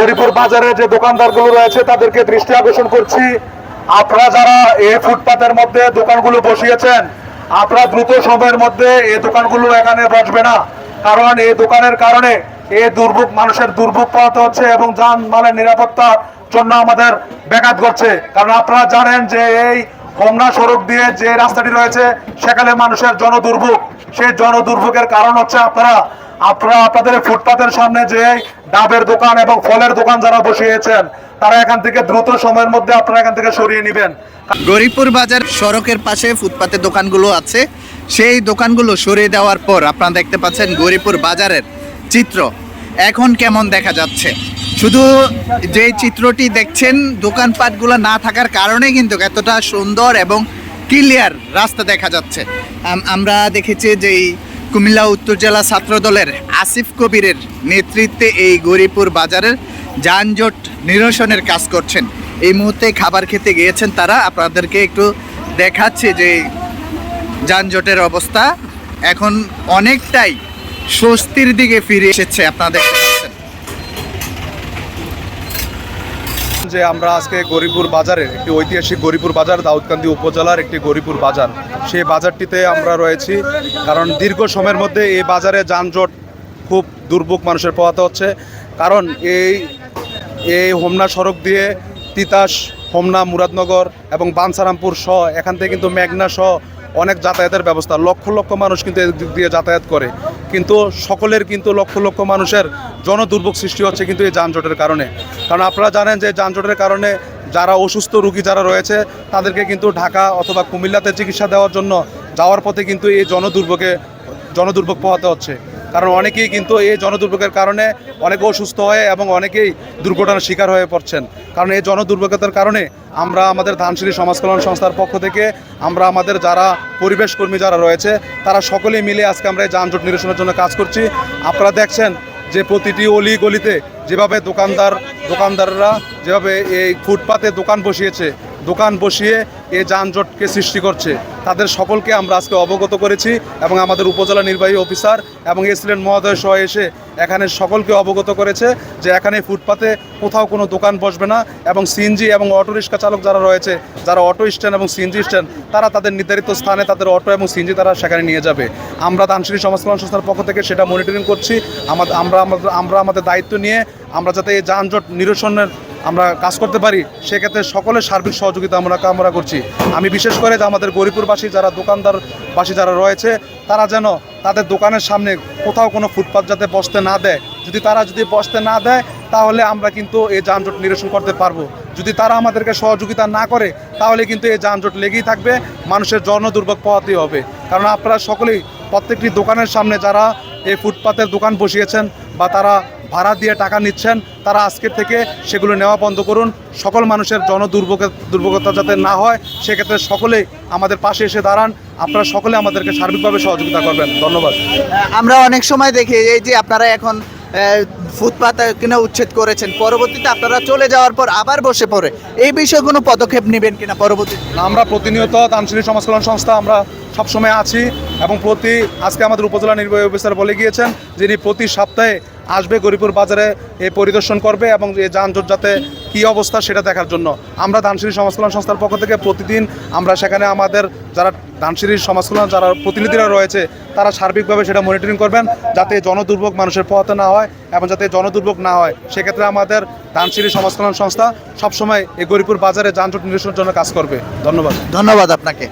গরিপুর বাজারে যে দোকানদারগুলো রয়েছে, তাদেরকে দৃষ্টি আকর্ষণ করছি। আপনারা যারা এই ফুটপাতের মধ্যে দোকানগুলো বসিয়েছেন, আপনারা দ্রুত সময়ের মধ্যে এই দোকানগুলো এখানে বসবে না। কারণ এই দোকানের কারণে এই দুর্ভোগ, মানুষের দুর্ভোগ পাওয়াতে হচ্ছে এবং যান যানমালের নিরাপত্তার জন্য আমাদের ব্যাঘাত ঘটছে। কারণ আপনারা জানেন যে এই হোমনা সড়ক দিয়ে যে রাস্তাটি রয়েছে, সেখানে মানুষের জনদুর্ভোগ। সেই জনদুর্ভোগের কারণ হচ্ছে আপনারা আপনারা আপনাদের ফুটপাতের সামনে যে ডাবের দোকান এবং ফলের দোকান যারা বসিয়েছেন, তারা এখান থেকে দ্রুত সময়ের মধ্যে আপনারা এখান থেকে সরিয়ে নেবেন। গরিপুর বাজার সড়কের পাশে ফুটপাতে দোকানগুলো আছে। সেই দোকানগুলো সরিয়ে দেওয়ার পর আপনারা দেখতে পাচ্ছেন গরিপুর বাজারের চিত্র। এখন কেমন দেখা যাচ্ছে? শুধু যে চিত্রটি দেখছেন, দোকানপাটগুলো না থাকার কারণে কিন্তু এতটা সুন্দর এবং ক্লিয়ার রাস্তা দেখা যাচ্ছে। আমরা দেখেছি যে এই কুমিল্লা উত্তর জেলা ছাত্রদলের আসিফ কবিরের নেতৃত্বে এই গরিপুর বাজারের যানজট নিরসনের কাজ করছেন। এই মুহূর্তে খাবার খেতে গিয়েছেন তারা। আপনাদেরকে একটু দেখাচ্ছে যে যানজটের অবস্থা এখন অনেকটাই স্বস্তির দিকে ফিরে এসেছে আপনারা দেখতে পাচ্ছেন যে আমরা আজকে গরিপুর বাজারে একটি ঐতিহাসিক গরিপুর বাজার, দাউদকান্দি উপজেলার একটি গরিপুর বাজার। সেই বাজারটিতে আমরা রয়েছি কারণ দীর্ঘ সময়ের মধ্যে এই বাজারে যানজট খুব দুর্ভোগ মানুষের পোহাতে হচ্ছে। কারণ এই এই হোমনা সড়ক দিয়ে তিতাস, হোমনা, মুরাদনগর এবং বানসারামপুর সহ এখান থেকে কিন্তু মেঘনা সহ অনেক যাতায়াতের ব্যবস্থা। লক্ষ লক্ষ মানুষ কিন্তু এদিক দিয়ে যাতায়াত করে। কিন্তু সকলের কিন্তু লক্ষ লক্ষ মানুষের জনদুর্ভোগ সৃষ্টি হচ্ছে কিন্তু এই যানজটের কারণে। কারণ আপনারা জানেন যে যানজটের কারণে যারা অসুস্থ রুগী যারা রয়েছে, তাদেরকে কিন্তু ঢাকা অথবা কুমিল্লাতে চিকিৎসা দেওয়ার জন্য যাওয়ার পথে কিন্তু এই জনদুর্ভোগে জনদুর্ভোগ পোহাতে হচ্ছে। কারণ অনেকেই কিন্তু এই জনদুর্ভোগের কারণে অনেকে অসুস্থ হয়ে এবং অনেকেই দুর্ঘটনার শিকার হয়ে পড়ছেন। কারণ এই জনদুর্ভোগতার কারণে আমরা আমাদের ধানসিঁড়ি সমাজ কল্যাণ সংস্থার পক্ষ থেকে আমরা আমাদের যারা পরিবেশ কর্মী যারা রয়েছে, তারা সকলেই মিলে আজকে আমরা এই যানজট নিরসনের জন্য কাজ করছি। আপনারা দেখছেন যে প্রতিটি অলি গলিতে যেভাবে দোকানদার, দোকানদাররা যেভাবে এই ফুটপাতে দোকান বসিয়েছে, দোকান বসিয়ে এই যানজটকে সৃষ্টি করছে। তাদের সকলকে আমরা আজকে অবগত করেছি এবং আমাদের উপজেলা নির্বাহী অফিসার এবং এসিলেন্ট মহোদয় সহ এসে এখানে সকলকে অবগত করেছে যে এখানে ফুটপাতে কোথাও কোনো দোকান বসবে না এবং সিএনজি এবং অটো রিক্সা চালক যারা রয়েছে, যারা অটো স্ট্যান্ড এবং সিএনজি স্ট্যান্ড, তারা তাদের নির্ধারিত স্থানে তাদের অটো এবং সিএনজি তারা সেখানে নিয়ে যাবে। আমরা দানশ্রী সমাজ কল্যাণ সংস্থার পক্ষ থেকে সেটা মনিটরিং করছি। আমরা আমাদের আমরা আমাদের দায়িত্ব নিয়ে আমরা যাতে এই যানজট নিরসনের আমরা কাজ করতে পারি, সেক্ষেত্রে সকলের সার্বিক সহযোগিতা আমরা কামনা করছি। আমি বিশেষ করে যে আমাদের গরিপুরবাসী যারা দোকানদারবাসী যারা রয়েছে, তারা যেন তাদের দোকানের সামনে কোথাও কোনো ফুটপাত যাতে বসতে না দেয়। যদি তারা যদি বসতে না দেয়, তাহলে আমরা কিন্তু এই যানজট নিরসন করতে পারব। যদি তারা আমাদেরকে সহযোগিতা না করে, তাহলে কিন্তু এই যানজট লেগেই থাকবে, মানুষের জনদুর্ভোগ পাওয়াতেই হবে। কারণ আপনারা সকলেই প্রত্যেকটি দোকানের সামনে যারা এই ফুটপাতের দোকান বসিয়েছেন বা তারা ভাড়া দিয়ে টাকা নিচ্ছেন তারা আজকে থেকে সেগুলো নেওয়া বন্ধ করুন। সকল মানুষের জনদুর্ভোগ দুর্ভোগতা যাতে না হয় সেক্ষেত্রে সকলেই আমাদের পাশে এসে দাঁড়ান। আপনারা সকলে আমাদেরকে সার্বিকভাবে সহযোগিতা করবেন। ধন্যবাদ। আমরা অনেক সময় দেখি এই যে আপনারা এখন ফুটপাত কিনা উচ্ছেদ করেছেন পরবর্তীতে আপনারা চলে যাওয়ার পর আবার বসে পড়ে এই বিষয়ে কোনো পদক্ষেপ নেবেন কিনা পরবর্তীতে? আমরা প্রতিনিয়ত দানশীলী সমাজ কল্যাণ সংস্থা আমরা সবসময় আছি এবং প্রতি আজকে আমাদের উপজেলা নির্বাহী অফিসার বলে গিয়েছেন যিনি প্রতি সপ্তাহে আসবে গরিপুর বাজারে এ পরিদর্শন করবে এবং এই যানজট যাতে কী অবস্থা সেটা দেখার জন্য। আমরা ধানসিঁড়ি সমাজ কল্যাণ সংস্থার পক্ষ থেকে প্রতিদিন আমরা সেখানে আমাদের যারা ধানসিঁড়ির সমাজ কল্যাণ যারা প্রতিনিধিরা রয়েছে, তারা সার্বিকভাবে সেটা মনিটরিং করবেন, যাতে জনদুর্ভোগ মানুষের পোহাতে না হয় এবং যাতে জনদুর্ভোগ না হয়। সেক্ষেত্রে আমাদের ধানসিঁড়ি সমাজ কল্যাণ সংস্থা সবসময় এই গরিপুর বাজারে যানজট নিরসনের জন্য কাজ করবে। ধন্যবাদ। ধন্যবাদ আপনাকে।